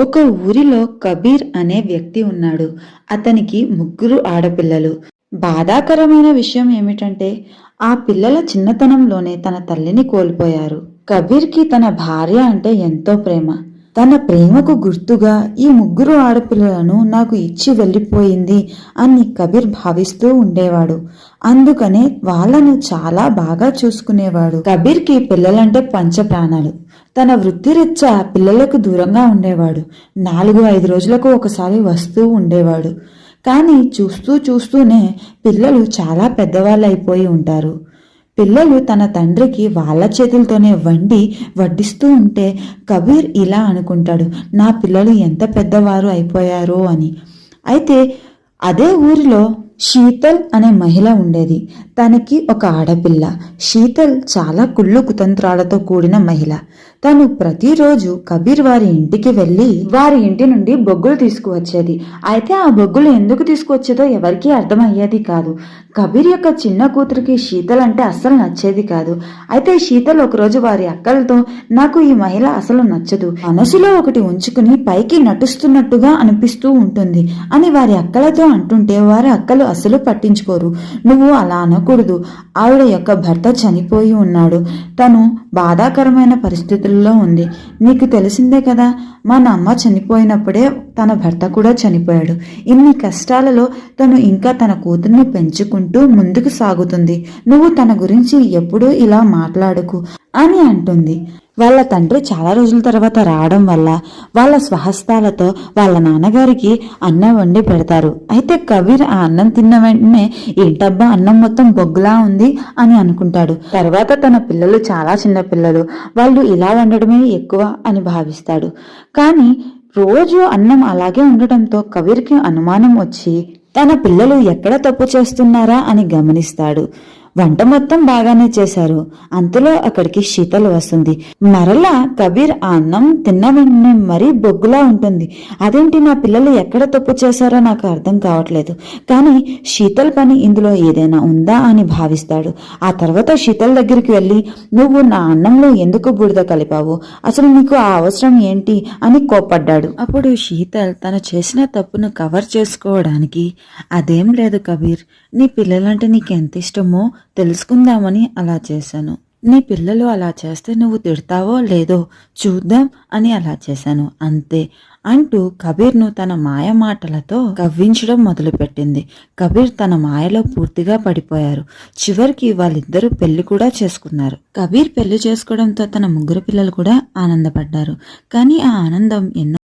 ఒక ఊరిలో కబీర్ అనే వ్యక్తి ఉన్నాడు. అతనికి ముగ్గురు ఆడపిల్లలు. బాధాకరమైన విషయం ఏమిటంటే ఆ పిల్లల చిన్నతనంలోనే తన తల్లిని కోల్పోయారు. కబీర్కి తన భార్య అంటే ఎంతో ప్రేమ. తన ప్రేమకు గుర్తుగా ఈ ముగ్గురు ఆడపిల్లలను నాకు ఇచ్చి వెళ్ళిపోయింది అని కబీర్ భావిస్తూ ఉండేవాడు. అందుకనే వాళ్ళను చాలా బాగా చూసుకునేవాడు. కబీర్కి పిల్లలంటే పంచ ప్రాణాలు తన వృత్తిరీత్యా పిల్లలకు దూరంగా ఉండేవాడు. నాలుగు ఐదు రోజులకు ఒకసారి వస్తూ ఉండేవాడు. కానీ చూస్తూ చూస్తూనే పిల్లలు చాలా పెద్దవాళ్ళు అయిపోయి ఉంటారు. పిల్లలు తన తండ్రికి వాళ్ళ చేతులతోనే వండి వడ్డిస్తూ ఉంటే కబీర్ ఇలా అనుకుంటాడు నా పిల్లలు ఎంత పెద్దవారు అయిపోయారో అని. అయితే అదే ఊరిలో శీతల్ అనే మహిళ ఉండేది. తనకి ఒక ఆడపిల్ల. శీతల్ చాలా కుళ్ళు కుతంత్రాలతో కూడిన మహిళ. తను ప్రతిరోజు కబీర్ వారి ఇంటికి వెళ్ళి వారి ఇంటి నుండి బొగ్గులు తీసుకువచ్చేది. అయితే ఆ బొగ్గులు ఎందుకు తీసుకువచ్చేదో ఎవరికీ అర్థమయ్యేది కాదు. కబీర్ యొక్క చిన్న కూతురికి శీతల్ అంటే అస్సలు నచ్చేది కాదు. అయితే శీతల్ ఒకరోజు వారి అక్కలతో నాకు ఈ మహిళ అసలు నచ్చదు. మనసులో ఒకటి ఉంచుకుని పైకి నటుస్తున్నట్టుగా అనిపిస్తూ ఉంటుంది అని వారి అక్కలతో అంటుంటే వారి అక్కలు అసలు పట్టించుకోరు. నువ్వు అలా అనకూడదు. ఆవిడ యొక్క భర్త చనిపోయి ఉన్నాడు. తను బాధాకరమైన పరిస్థితుల్లో ఉంది. నీకు తెలిసిందే కదా మన అమ్మ చనిపోయినప్పుడే తన భర్త కూడా చనిపోయాడు. ఇన్ని కష్టాలలో తను ఇంకా తన కూతుర్ని పెంచుకుంటూ ముందుకు సాగుతుంది. నువ్వు తన గురించి ఎప్పుడూ ఇలా మాట్లాడకు. అని అంటుంది. వాళ్ళ తండ్రి చాలా రోజుల తర్వాత రావడం వల్ల వాళ్ళ స్వహస్తాలతో వాళ్ళ నాన్నగారికి అన్నం వండి పెడతారు. అయితే కబీర్ ఆ అన్నం తిన్న వెంటనే ఏంటబ్బా అన్నం మొత్తం బొగ్గులా ఉంది అని అనుకుంటాడు. తర్వాత తన పిల్లలు చాలా చిన్న పిల్లలు వాళ్ళు ఇలా వండడమే ఎక్కువ అని భావిస్తాడు. కానీ రోజు అన్నం అలాగే ఉండటంతో కబీర్కి అనుమానం వచ్చి తన పిల్లలు ఎక్కడ తప్పు చేస్తున్నారా? అని గమనిస్తాడు. వంట మొత్తం బాగానే చేశారు. అంతలో అక్కడికి శీతలు వస్తుంది. మరలా కబీర్ ఆ అన్నం తిన్న వెంటనే మరీ బొగ్గులా ఉంటుంది. అదేంటి నా పిల్లలు ఎక్కడ తప్పు చేశారో నాకు అర్థం కావట్లేదు. కానీ శీతల్ పని ఇందులో ఏదైనా ఉందా అని భావిస్తాడు. ఆ తర్వాత శీతల్ దగ్గరికి వెళ్ళి నువ్వు నా అన్నంలో ఎందుకు బూడిద కలిపావు? అసలు నీకు ఆ అవసరం ఏంటి? అని కోప్పడ్డాడు. అప్పుడు శీతల్ తను చేసిన తప్పును కవర్ చేసుకోవడానికి అదేం లేదు కబీర్. నీ పిల్లలంటే నీకు ఎంత ఇష్టమో తెలుసుకుందామని అలా చేశాను. నీ పిల్లలు అలా చేస్తే నువ్వు తిడతావో లేదో చూద్దాం అని అలా చేశాను. అంతే అంటూ కబీర్ను తన మాయ మాటలతో కవ్వించడం మొదలుపెట్టింది. కబీర్ తన మాయలో పూర్తిగా పడిపోయారు. చివరికి వాళ్ళిద్దరూ పెళ్ళి కూడా చేసుకున్నారు. కబీర్ పెళ్ళి చేసుకోవడంతో తన ముగ్గురు పిల్లలు కూడా ఆనందపడ్డారు. కానీ ఆ ఆనందం ఎన్నో